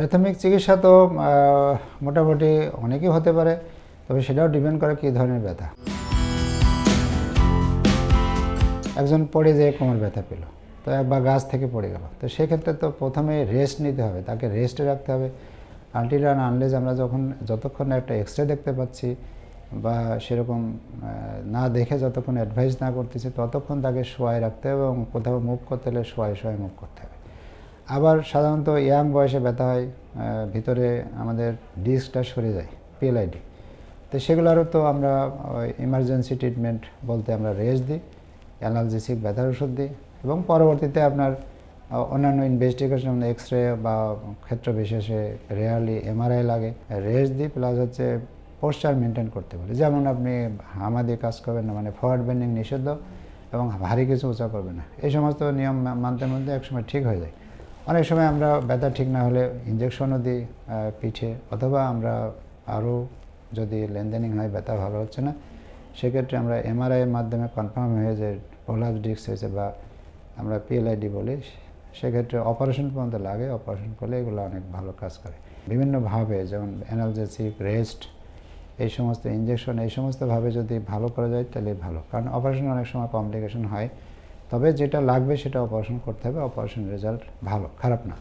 প্রাথমিক চিকিৎসা তো মোটামুটি অনেকই হতে পারে, তবে সেটাও ডিপেন্ড করে কী ধরনের ব্যথা। একজন পড়ে যেয়ে কোমর ব্যথা পেল, তো বা গাছ থেকে পড়ে গেল, তো সেক্ষেত্রে তো প্রথমে রেস্ট নিতে হবে, তাকে রেস্টে রাখতে হবে। আনটিল আনলেজ আমরা যখন, যতক্ষণ একটা এক্স রে দেখতে পাচ্ছি, বা সেরকম না দেখে যতক্ষণ অ্যাডভাইস না করতেছি, ততক্ষণ তাকে শোয়ায় রাখতে হবে এবং কোথাও মুভ করতে হলে শোয়ায় শোয়ায় মুভ করতে হবে। আবার সাধারণত ইয়াং বয়সে ব্যথা হয় ভিতরে আমাদের ডিস্কটা সরে যায়, পিএলআইডি। তো সেগুলোরও তো আমরা ইমার্জেন্সি ট্রিটমেন্ট বলতে আমরা রেস্ট দিই অ্যানালজেসিক ব্যথার ওষুধ দিই এবং পরবর্তীতে আপনার অন্যান্য ইনভেস্টিগেশন এক্স রে বা ক্ষেত্র বিশেষে রেয়ারলি এমআরআই লাগে রেস্ট দিই প্লাস হচ্ছে পোস্টার মেনটেন করতে বলি যেমন আপনি হামা দিয়ে কাজ করবেন না মানে ফরওয়ার্ড বেন্ডিং নিষিদ্ধ এবং ভারী কিছু উঁচা করবেন না। এই সমস্ত নিয়ম মানতে মানতে একসময় ঠিক হয়ে যায়। অনেক সময় আমরা ব্যথা ঠিক না হলে ইঞ্জেকশনও দিই পিঠে, অথবা আমরা আরও যদি লেনদেনিং হয়, ব্যথা ভালো হচ্ছে না, সেক্ষেত্রে আমরা এমআরআই এর মাধ্যমে কনফার্ম হয়ে যে প্রলাপ ডিস্ক হয়েছে বা আমরা পিএলআইডি বলি, সেক্ষেত্রে অপারেশন পর্যন্ত লাগে অপারেশন করলে এগুলো অনেক ভালো কাজ করে। বিভিন্নভাবে যেমন অ্যানালজেসিক রেস্ট এই সমস্ত ইঞ্জেকশন এই সমস্তভাবে যদি ভালো করা যায়, তাহলে ভালো। কারণ অপারেশন অনেক সময় কমপ্লিকেশন হয় তবে যেটা লাগবে সেটা অপারেশন করতে হবে অপারেশন রেজাল্ট ভালো খারাপ না।